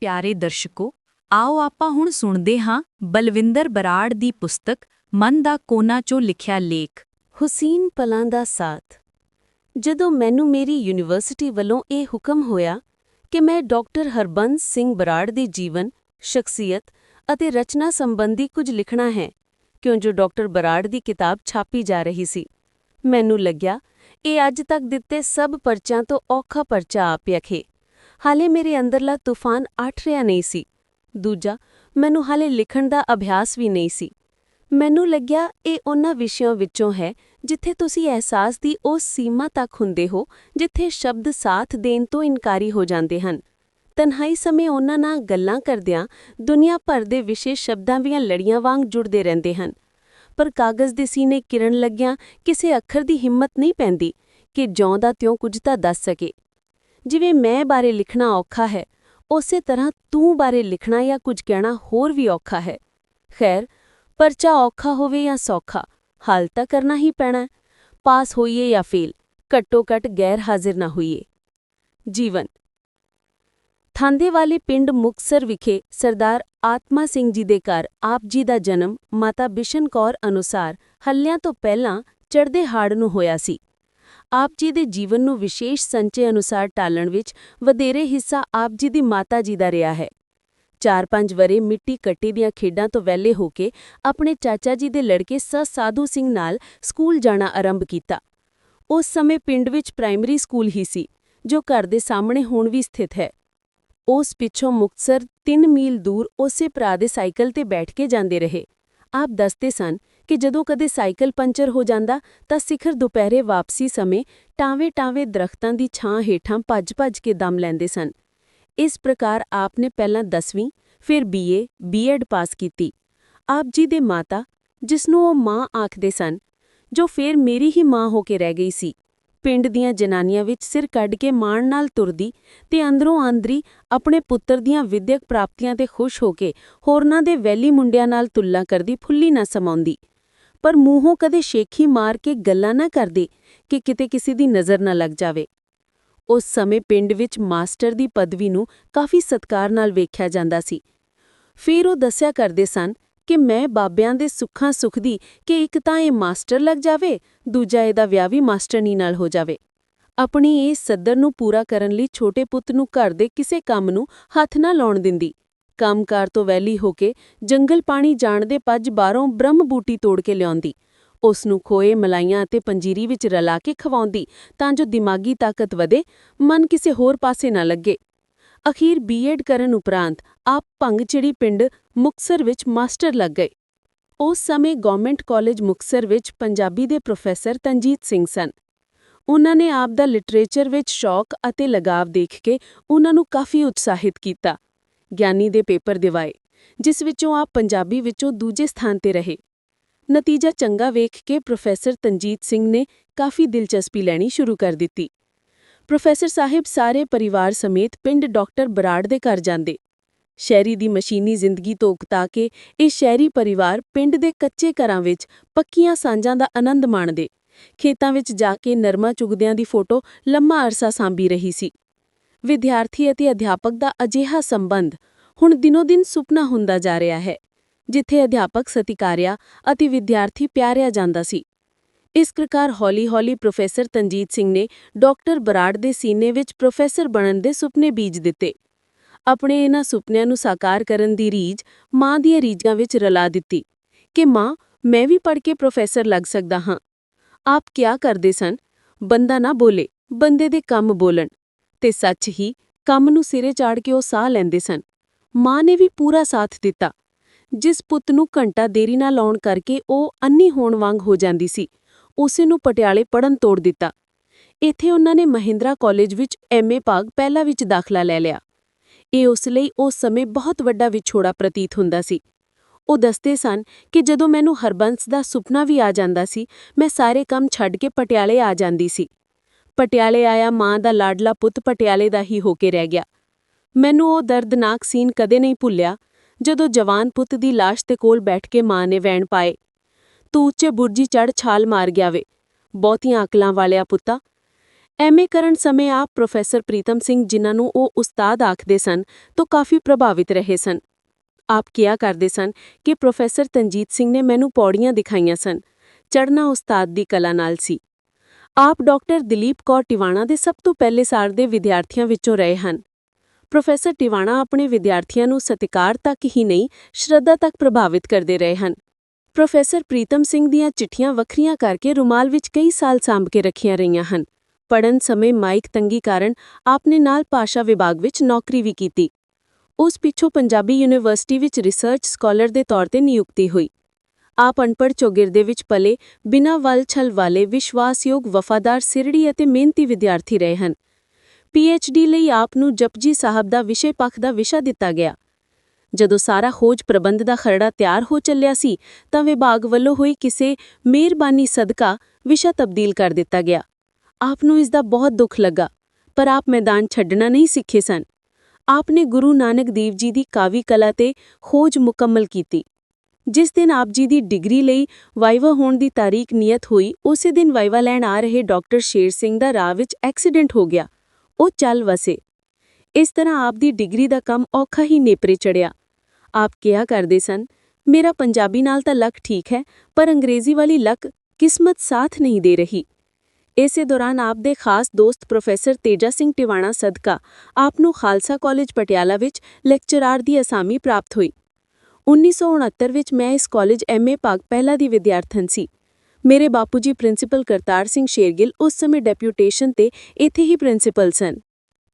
ਪਿਆਰੇ ਦਰਸ਼ਕੋ, ਆਓ ਆਪਾਂ ਹੁਣ ਸੁਣਦੇ ਹਾਂ ਬਲਵਿੰਦਰ ਬਰਾੜ ਦੀ ਪੁਸਤਕ ਮਨ ਦਾ ਕੋਨਾ ਚੋਂ ਲਿਖਿਆ ਲੇਖ। ਹੁਸੀਨ ਪਲਾਂ ਦਾ ਸਾਥ। ਜਦੋਂ ਮੈਨੂੰ ਮੇਰੀ ਯੂਨੀਵਰਸਿਟੀ ਵੱਲੋਂ ਇਹ ਹੁਕਮ ਹੋਇਆ ਕਿ ਮੈਂ ਡਾਕਟਰ ਹਰਬੰਸ ਸਿੰਘ ਬਰਾੜ ਦੇ ਜੀਵਨ, ਸ਼ਖਸੀਅਤ ਅਤੇ ਰਚਨਾ ਸੰਬੰਧੀ ਕੁਝ ਲਿਖਣਾ ਹੈ, ਕਿਉਂ ਜੋ ਡਾਕਟਰ ਬਰਾੜ ਦੀ ਕਿਤਾਬ ਛਾਪੀ ਜਾ ਰਹੀ ਸੀ। ਮੈਨੂੰ ਲੱਗਿਆ, ਇਹ ਅੱਜ ਤੱਕ ਦਿੱਤੇ ਸਭ ਪਰਚਾਂ ਤੋਂ ਔਖਾ ਪਰਚਾ ਆ ਪਿਆਖੇ ਹਾਲੇ ਮੇਰੇ ਅੰਦਰਲਾ ਤੂਫਾਨ ਅੱਠ ਰਿਹਾ ਨਹੀਂ ਸੀ। ਦੂਜਾ, ਮੈਨੂੰ ਹਾਲੇ ਲਿਖਣ ਦਾ ਅਭਿਆਸ ਵੀ ਨਹੀਂ ਸੀ। ਮੈਨੂੰ ਲੱਗਿਆ ਇਹ ਉਹਨਾਂ ਵਿਸ਼ਿਆਂ ਵਿੱਚੋਂ ਹੈ ਜਿੱਥੇ ਤੁਸੀਂ ਅਹਿਸਾਸ ਦੀ ਉਸ ਸੀਮਾ ਤੱਕ ਹੁੰਦੇ ਹੋ, ਜਿੱਥੇ ਸ਼ਬਦ ਸਾਥ ਦੇਣ ਤੋਂ ਇਨਕਾਰੀ ਹੋ ਜਾਂਦੇ ਹਨ। ਤਨਹਾਈ ਸਮੇਂ ਉਹਨਾਂ ਨਾਲ ਗੱਲਾਂ ਕਰਦਿਆਂ ਦੁਨੀਆ ਭਰ ਦੇ ਵਿਸ਼ੇ ਸ਼ਬਦਾਂ ਦੀਆਂ ਲੜੀਆਂ ਵਾਂਗ ਜੁੜਦੇ ਰਹਿੰਦੇ ਹਨ। ਪਰ ਕਾਗਜ਼ ਦੇ ਸੀਨੇ ਕਿਰਨ ਲੱਗਿਆਂ ਕਿਸੇ ਅੱਖਰ ਦੀ ਹਿੰਮਤ ਨਹੀਂ ਪੈਂਦੀ ਕਿ ਜਿਉਂ ਦਾ ਤਿਉਂ ਕੁਝ ਤਾਂ ਦੱਸ ਸਕੇ। ਜਿਵੇਂ ਮੈਂ ਬਾਰੇ ਲਿਖਣਾ ਔਖਾ ਹੈ, ਉਸੇ ਤਰ੍ਹਾਂ ਤੂੰ ਬਾਰੇ ਲਿਖਣਾ ਜਾਂ ਕੁਝ ਕਹਿਣਾ ਹੋਰ ਵੀ ਔਖਾ ਹੈ। ਖੈਰ, ਪਰਚਾ ਔਖਾ ਹੋਵੇ ਜਾਂ ਸੌਖਾ, ਹਾਲ ਤਾਂ ਕਰਨਾ ਹੀ ਪੈਣਾ ਪਾਸ ਹੋਈਏ ਜਾਂ ਫੇਲ, ਘੱਟੋ ਘੱਟ ਗੈਰ ਹਾਜ਼ਰ ਨਾ ਹੋਈਏ। ਜੀਵਨ। ਥਾਂਦੇ ਵਾਲੇ ਪਿੰਡ ਮੁਕਸਰ ਵਿਖੇ ਸਰਦਾਰ ਆਤਮਾ ਸਿੰਘ ਜੀ ਦੇ ਘਰ ਆਪ ਜੀ ਦਾ ਜਨਮ ਮਾਤਾ ਬਿਸ਼ਨ ਕੌਰ ਅਨੁਸਾਰ ਹੱਲਿਆਂ ਤੋਂ ਪਹਿਲਾਂ ਚੜ੍ਹਦੇ ਹਾੜ ਨੂੰ ਹੋਇਆ ਸੀ। ਆਪ ਜੀ ਦੇ ਜੀਵਨ ਨੂੰ ਵਿਸ਼ੇਸ਼ ਸੰਚੇ ਅਨੁਸਾਰ ਟਾਲਣ ਵਿੱਚ ਵਧੇਰੇ ਹਿੱਸਾ ਆਪ ਜੀ ਦੀ ਮਾਤਾ ਜੀ ਦਾ ਰਿਹਾ ਹੈ। ਚਾਰ ਪੰਜ ਵਰੇ ਮਿੱਟੀ ਕੱਟੀ ਦੀਆਂ ਖੇਡਾਂ ਤੋਂ ਵਹਿਲੇ ਹੋ ਕੇ ਆਪਣੇ ਚਾਚਾ ਜੀ ਦੇ ਲੜਕੇ ਸ. ਸਾਧੂ ਸਿੰਘ ਨਾਲ ਸਕੂਲ ਜਾਣਾ ਆਰੰਭ ਕੀਤਾ। ਉਸ ਸਮੇਂ ਪਿੰਡ ਵਿੱਚ ਪ੍ਰਾਇਮਰੀ ਸਕੂਲ ਹੀ ਸੀ, ਜੋ ਘਰ ਦੇ ਸਾਹਮਣੇ ਹੁਣ ਵੀ ਸਥਿਤ ਹੈ। ਉਸ ਪਿੱਛੋਂ ਮੁਕਤਸਰ 3 ਮੀਲ ਦੂਰ ਉਸੇ ਭਰਾ ਦੇ ਸਾਈਕਲ ਤੇ ਬੈਠ ਕੇ ਜਾਂਦੇ ਰਹੇ। ਆਪ ਦੱਸਦੇ ਸਨ ਕਿ ਜਦੋਂ ਕਦੇ ਸਾਈਕਲ ਪੰਚਰ ਹੋ ਜਾਂਦਾ ਤਾਂ ਸਿਖਰ ਦੁਪਹਿਰੇ ਵਾਪਸੀ ਸਮੇਂ ਟਾਵੇਂ-ਟਾਵੇਂ ਦਰਖਤਾਂ ਦੀ ਛਾਂ ਹੇਠਾਂ ਭੱਜ-ਭੱਜ ਕੇ ਦਮ ਲੈਂਦੇ ਸਨ। ਇਸ ਪ੍ਰਕਾਰ ਆਪ ਨੇ ਪਹਿਲਾਂ 10ਵੀਂ ਫਿਰ ਬੀਏ, ਬੀਐਡ ਪਾਸ ਕੀਤੀ। ਆਪ ਜੀ ਦੇ ਮਾਤਾ, ਜਿਸ ਨੂੰ ਉਹ ਮਾਂ ਆਖਦੇ ਸਨ, ਜੋ ਫਿਰ ਮੇਰੀ ਹੀ ਮਾਂ ਹੋ ਕੇ ਰਹਿ ਗਈ ਸੀ, ਪਿੰਡ ਦੀਆਂ ਜਨਾਨੀਆਂ ਵਿੱਚ ਸਿਰ ਕੱਢ ਕੇ ਮਾਣ ਨਾਲ ਤੁਰਦੀ ਤੇ ਅੰਦਰੋਂ ਆਂਦਰੀ ਆਪਣੇ ਪੁੱਤਰ ਦੀਆਂ ਵਿਦਿਅਕ ਪ੍ਰਾਪਤੀਆਂ ਤੇ ਖੁਸ਼ ਹੋ ਕੇ ਹੋਰਨਾਂ ਦੇ ਵੈਲੀ ਮੁੰਡਿਆਂ ਨਾਲ ਤੁਲਨਾ ਕਰਦੀ ਫੁੱਲੀ ਨਾ ਸਮਾਉਂਦੀ। ਪਰ ਮੂੰਹੋਂ ਕਦੇ ਸ਼ੇਖੀ ਮਾਰ ਕੇ ਗੱਲਾਂ ਨਾ ਕਰਦੀ ਕਿ ਕਿਤੇ ਕਿਸੇ ਦੀ ਨਜ਼ਰ ਨਾ ਲੱਗ ਜਾਵੇ। ਉਸ ਸਮੇਂ ਪਿੰਡ ਵਿੱਚ ਮਾਸਟਰ ਦੀ ਪਦਵੀ ਨੂੰ ਕਾਫੀ ਸਤਕਾਰ ਨਾਲ ਵੇਖਿਆ ਜਾਂਦਾ ਸੀ। ਫਿਰ ਉਹ ਦੱਸਿਆ ਕਰਦੇ ਸਨ ਕਿ ਮੈਂ ਬਾਬਿਆਂ ਦੇ ਸੁੱਖਾਂ ਸੁਖਦੀ ਕਿ ਇੱਕ ਤਾਂ ਇਹ ਮਾਸਟਰ ਲੱਗ ਜਾਵੇ, ਦੂਜਾ ਇਹਦਾ ਵਿਆਹ ਵੀ ਮਾਸਟਰਨੀ ਨਾਲ ਹੋ ਜਾਵੇ। ਆਪਣੀ ਇਹ ਸੱਦਰ ਨੂੰ ਪੂਰਾ ਕਰਨ ਲਈ ਛੋਟੇ ਪੁੱਤ ਨੂੰ ਘਰ ਦੇ ਕਿਸੇ ਕੰਮ ਨੂੰ ਹੱਥ ਨਾ ਲਾਉਣ ਦਿੰਦੀ। ਕੰਮਕਾਰ ਤੋਂ ਵੈਲੀ ਹੋ ਕੇ ਜੰਗਲ ਪਾਣੀ ਜਾਣ ਦੇ ਪੱਜ ਬਾਹਰੋਂ ਬ੍ਰਹਮ ਬੂਟੀ ਤੋੜ ਕੇ ਲਿਆਉਂਦੀ। ਉਸ ਨੂੰ ਖੋਏ, ਮਲਾਈਆਂ ਅਤੇ ਪੰਜੀਰੀ ਵਿੱਚ ਰਲਾ ਕੇ ਖਵਾਉਂਦੀ ਤਾਂ ਜੋ ਦਿਮਾਗੀ ਤਾਕਤ ਵਧੇ, ਮਨ ਕਿਸੇ ਹੋਰ ਪਾਸੇ ਨਾ ਲੱਗੇ। ਅਖੀਰ ਬੀਐਡ ਕਰਨ ਉਪਰੰਤ ਆਪ ਭੰਗਚੜੀ ਪਿੰਡ ਮੁਕਸਰ ਵਿੱਚ ਮਾਸਟਰ ਲੱਗ ਗਏ। ਉਸ ਸਮੇਂ ਗਵਰਨਮੈਂਟ ਕਾਲਜ ਮੁਕਸਰ ਵਿੱਚ ਪੰਜਾਬੀ ਦੇ ਪ੍ਰੋਫੈਸਰ ਤਨਜੀਤ ਸਿੰਘ ਸਨ। ਉਹਨਾਂ ਨੇ ਆਪ ਦਾ ਲਿਟਰੇਚਰ ਵਿੱਚ ਸ਼ੌਕ ਅਤੇ ਲਗਾਵ ਦੇਖ ਕੇ ਉਹਨਾਂ ਨੂੰ ਕਾਫੀ ਉਤਸ਼ਾਹਿਤ ਕੀਤਾ। ਗਿਆਨੀ ਦੇ ਪੇਪਰ ਦਿਵਾਏ, ਜਿਸ ਵਿੱਚੋਂ ਆਪ ਪੰਜਾਬੀ ਵਿੱਚੋਂ ਦੂਜੇ ਸਥਾਨ ਤੇ ਰਹੇ। ਨਤੀਜਾ ਚੰਗਾ ਵੇਖ ਕੇ ਪ੍ਰੋਫੈਸਰ ਤਨਜੀਤ ਸਿੰਘ ਨੇ ਕਾਫੀ ਦਿਲਚਸਪੀ ਲੈਣੀ ਸ਼ੁਰੂ ਕਰ ਦਿੱਤੀ। ਪ੍ਰੋਫੈਸਰ ਸਾਹਿਬ ਸਾਰੇ ਪਰਿਵਾਰ ਸਮੇਤ ਪਿੰਡ ਡਾਕਟਰ ਬਰਾੜ ਦੇ ਘਰ ਜਾਂਦੇ। ਸ਼ਹਿਰੀ ਦੀ ਮਸ਼ੀਨੀ ਜ਼ਿੰਦਗੀ ਤੋਂ ਉਕਤਾ ਕੇ ਇਹ ਸ਼ਹਿਰੀ ਪਰਿਵਾਰ ਪਿੰਡ ਦੇ ਕੱਚੇ ਘਰਾਂ ਵਿੱਚ ਪੱਕੀਆਂ ਸਾਂਝਾਂ ਦਾ ਆਨੰਦ ਮਾਣਦੇ। ਖੇਤਾਂ ਵਿੱਚ ਜਾ ਕੇ ਨਰਮਾ ਚੁਗਦਿਆਂ ਦੀ ਫੋਟੋ ਲੰਮਾ ਅਰਸਾ ਸਾਂਭੀ ਰਹੀ ਸੀ। ਵਿਦਿਆਰਥੀ ਅਤੇ ਅਧਿਆਪਕ ਦਾ ਅਜਿਹਾ ਸੰਬੰਧ ਹੁਣ ਦਿਨੋ-ਦਿਨ ਸੁਪਨਾ ਹੁੰਦਾ ਜਾ ਰਿਹਾ ਹੈ, ਜਿੱਥੇ ਅਧਿਆਪਕ ਸਤਿਕਾਰਿਆ ਅਤੇ ਵਿਦਿਆਰਥੀ ਪਿਆਰਿਆ ਜਾਂਦਾ ਸੀ। ਇਸ ਪ੍ਰਕਾਰ ਹੌਲੀ-ਹੌਲੀ ਪ੍ਰੋਫੈਸਰ ਤਨਜੀਤ ਸਿੰਘ ਨੇ ਡਾਕਟਰ ਬਰਾੜ ਦੇ ਸੀਨੇ ਵਿੱਚ ਪ੍ਰੋਫੈਸਰ ਬਣਨ ਦੇ ਸੁਪਨੇ ਬੀਜ ਦਿੱਤੇ। ਆਪਣੇ ਇਹਨਾਂ ਸੁਪਨਿਆਂ ਨੂੰ ਸਾਕਾਰ ਕਰਨ ਦੀ ਰੀਝ ਮਾਂ ਦੀਆਂ ਰੀਝਾਂ ਵਿੱਚ ਰਲਾ ਦਿੱਤੀ ਕਿ, ਮਾਂ, ਮੈਂ ਵੀ ਪੜ੍ਹ ਕੇ ਪ੍ਰੋਫੈਸਰ ਲੱਗ ਸਕਦਾ ਹਾਂ। ਆਪ ਕਿਆ ਕਰਦੇ ਸਨ? ਬੰਦਾ ਨਾ ਬੋਲੇ, ਬੰਦੇ ਦੇ ਕੰਮ ਬੋਲਣ। ਤੇ ਸੱਚ ਹੀ ਕੰਮ ਨੂੰ ਸਿਰੇ ਚਾੜ ਕੇ ਉਹ ਸਾਹ ਲੈਂਦੇ ਸਨ। ਮਾਂ ਨੇ ਵੀ ਪੂਰਾ ਸਾਥ ਦਿੱਤਾ। ਜਿਸ ਪੁੱਤ ਨੂੰ ਘੰਟਾ ਦੇਰੀ ਨਾਲ ਲਾਉਣ ਕਰਕੇ ਉਹ ਅੰਨੀ ਹੋਣ ਵਾਂਗ ਹੋ ਜਾਂਦੀ ਸੀ, ਉਸੇ ਨੂੰ ਪਟਿਆਲੇ ਪੜਨ ਤੋੜ ਦਿੱਤਾ। ਇੱਥੇ ਉਹਨਾਂ ਨੇ ਮਹਿੰਦਰਾ ਕਾਲਜ ਵਿੱਚ ਐਮਏ ਭਾਗ ਪਹਿਲਾ ਵਿੱਚ ਦਾਖਲਾ ਲੈ ਲਿਆ। ਇਹ ਉਸ ਲਈ ਉਸ ਸਮੇਂ ਬਹੁਤ ਵੱਡਾ ਵਿਛੋੜਾ ਪ੍ਰਤੀਤ ਹੁੰਦਾ ਸੀ। ਉਹ ਦੱਸਦੇ ਸਨ ਕਿ ਜਦੋਂ ਮੈਨੂੰ ਹਰਬੰਸ ਦਾ ਸੁਪਨਾ ਵੀ ਆ ਜਾਂਦਾ ਸੀ, ਮੈਂ ਸਾਰੇ ਕੰਮ ਛੱਡ ਕੇ ਪਟਿਆਲੇ ਆ ਜਾਂਦੀ ਸੀ। ਪਟਿਆਲੇ ਆਇਆ ਮਾਂ ਦਾ ਲਾਡਲਾ ਪੁੱਤ ਪਟਿਆਲੇ ਦਾ ਹੀ ਹੋ ਕੇ ਰਹਿ ਗਿਆ। ਮੈਨੂੰ ਉਹ ਦਰਦਨਾਕ ਸੀਨ ਕਦੇ ਨਹੀਂ ਭੁੱਲਿਆ, ਜਦੋਂ ਜਵਾਨ ਪੁੱਤ ਦੀ ਲਾਸ਼ ਦੇ ਕੋਲ ਬੈਠ ਕੇ ਮਾਂ ਨੇ ਵੈਣ ਪਾਏ। ਤੂੰ ਉੱਚੇ ਬੁਰਜੀ ਚੜ ਛਾਲ ਮਾਰ ਗਿਆ ਵੇ, ਬਹੁਤੀਆਂ ਅਕਲਾਂ ਵਾਲਿਆ ਪੁੱਤਾ। ਐਮਏ ਕਰਨ ਸਮੇਂ ਆਪ ਪ੍ਰੋਫੈਸਰ ਪ੍ਰੀਤਮ ਸਿੰਘ ਜਿਨ੍ਹਾਂ ਨੂੰ ਉਹ ਉਸਤਾਦ ਆਖਦੇ ਸਨ ਤੋਂ ਕਾਫੀ ਪ੍ਰਭਾਵਿਤ ਰਹੇ ਸਨ। ਆਪ ਕਿਹਾ ਕਰਦੇ ਸਨ ਕਿ ਪ੍ਰੋਫੈਸਰ ਤਨਜੀਤ ਸਿੰਘ ਨੇ ਮੈਨੂੰ ਪੌੜੀਆਂ ਦਿਖਾਈਆਂ ਸਨ। ਚੜ੍ਹਨਾ ਉਸਤਾਦ ਦੀ ਕਲਾ ਨਾਲ ਸੀ। ਆਪ ਡਾਕਟਰ ਦਲੀਪ ਕੌਰ ਟਿਵਾਣਾ ਦੇ ਸਭ ਤੋਂ ਪਹਿਲੇ ਸਾਲ ਦੇ ਵਿਦਿਆਰਥੀਆਂ ਵਿੱਚੋਂ ਰਹੇ ਹਨ। ਪ੍ਰੋਫੈਸਰ ਟਿਵਾਣਾ ਆਪਣੇ ਵਿਦਿਆਰਥੀਆਂ ਨੂੰ ਸਤਿਕਾਰ ਤੱਕ ਹੀ ਨਹੀਂ, ਸ਼ਰਧਾ ਤੱਕ ਪ੍ਰਭਾਵਿਤ ਕਰਦੇ ਰਹੇ ਹਨ। ਪ੍ਰੋਫੈਸਰ ਪ੍ਰੀਤਮ ਸਿੰਘ ਦੀਆਂ ਚਿੱਠੀਆਂ ਵੱਖਰੀਆਂ ਕਰਕੇ ਰੁਮਾਲ ਵਿੱਚ ਕਈ ਸਾਲ ਸਾਂਭ ਕੇ ਰੱਖੀਆਂ ਰਹੀਆਂ ਹਨ। ਪੜਨ ਸਮੇਂ ਮਾਈਕ ਤੰਗੀ ਕਾਰਨ ਆਪਨੇ ਨਾਲ ਭਾਸ਼ਾ ਵਿਭਾਗ ਵਿੱਚ ਨੌਕਰੀ ਵੀ ਕੀਤੀ। ਉਸ ਪਿੱਛੋਂ ਪੰਜਾਬੀ ਯੂਨੀਵਰਸਿਟੀ ਵਿੱਚ ਰਿਸਰਚ ਸਕਾਲਰ ਦੇ ਤੌਰ ਤੇ ਨਿਯੁਕਤੀ ਹੋਈ। ਆਪ ਅਨਪੜ੍ਹ ਚੌਗਿਰਦੇ ਵਿੱਚ ਪਲੇ, ਬਿਨਾਂ ਵਲ ਛਲ ਵਾਲੇ ਵਿਸ਼ਵਾਸਯੋਗ ਵਫਾਦਾਰ ਸਿਰੜੀ ਅਤੇ ਮਿਹਨਤੀ ਵਿਦਿਆਰਥੀ ਰਹੇ ਹਨ। ਡੀ ਲਈ ਆਪ ਨੂੰ ਜਪਜੀ ਸਾਹਿਬ ਦਾ ਵਿਸ਼ੇ ਪੱਖ ਦਾ ਵਿਸ਼ਾ ਦਿੱਤਾ ਗਿਆ। ਜਦੋਂ ਸਾਰਾ ਖੋਜ ਪ੍ਰਬੰਧ ਦਾ ਖਰੜਾ ਤਿਆਰ ਹੋ ਚੱਲਿਆ ਸੀ, ਤਾਂ ਵਿਭਾਗ ਵੱਲੋਂ ਹੋਈ ਕਿਸੇ ਮਿਹਰਬਾਨੀ ਸਦਕਾ ਵਿਸ਼ਾ ਤਬਦੀਲ ਕਰ ਦਿੱਤਾ ਗਿਆ। ਆਪ ਨੂੰ ਇਸ ਦਾ ਬਹੁਤ ਦੁੱਖ ਲੱਗਾ, ਪਰ ਆਪ ਮੈਦਾਨ ਛੱਡਣਾ ਨਹੀਂ ਸਿੱਖੇ ਸਨ। ਆਪ ਨੇ ਗੁਰੂ ਨਾਨਕ ਦੇਵ ਜੀ ਦੀ ਕਾਵੀ ਕਲਾ ਤੇ ਖੋਜ ਮੁਕੰਮਲ ਕੀਤੀ। ਜਿਸ ਦਿਨ ਆਪ ਜੀ ਦੀ ਡਿਗਰੀ ਲਈ ਵਾਈਵਾ ਹੋਣ ਦੀ ਤਾਰੀਖ ਨਿਯਤ ਹੋਈ, ਉਸੇ ਦਿਨ ਵਾਈਵਾ ਲੈਣ ਆ ਰਹੇ ਡਾਕਟਰ ਸ਼ੇਰ ਸਿੰਘ ਦਾ ਰਾਹ ਵਿੱਚ ਐਕਸੀਡੈਂਟ ਹੋ ਗਿਆ। ਉਹ ਚੱਲ ਵਸੇ। ਇਸ ਤਰ੍ਹਾਂ ਆਪ ਦੀ ਡਿਗਰੀ ਦਾ ਕੰਮ ਔਖਾ ਹੀ ਨੇਪਰੇ ਚੜਿਆ। ਆਪ ਕਿਹਾ ਕਰਦੇ ਸਨ, ਮੇਰਾ ਪੰਜਾਬੀ ਨਾਲ ਤਾਂ ਲੱਕ ਠੀਕ ਹੈ, ਪਰ ਅੰਗਰੇਜ਼ੀ ਵਾਲੀ ਲੱਕ ਕਿਸਮਤ ਸਾਥ ਨਹੀਂ ਦੇ ਰਹੀ। ਇਸੇ ਦੌਰਾਨ ਆਪ ਦੇ ਖਾਸ ਦੋਸਤ ਪ੍ਰੋਫੈਸਰ ਤੇਜਾ ਸਿੰਘ ਟਿਵਾਣਾ ਸਦਕਾ ਆਪ ਨੂੰ ਖਾਲਸਾ ਕਾਲਜ ਪਟਿਆਲਾ ਵਿੱਚ ਲੈਕਚਰਾਰ ਦੀ ਅਸਾਮੀ ਪ੍ਰਾਪਤ ਹੋਈ। 1969 ਵਿੱਚ ਮੈਂ ਇਸ ਕਾਲਜ ਐਮਏ ਭਾਗ ਪਹਿਲਾ ਦੀ ਵਿਦਿਆਰਥਣ ਸੀ। ਮੇਰੇ ਬਾਪੂ ਜੀ ਪ੍ਰਿੰਸੀਪਲ ਕਰਤਾਰ ਸਿੰਘ ਸ਼ੇਰਗਿੱਲ ਉਸ ਸਮੇਂ ਡੈਪਿਊਟੇਸ਼ਨ ਤੇ ਇੱਥੇ ਹੀ ਪ੍ਰਿੰਸੀਪਲ ਸਨ।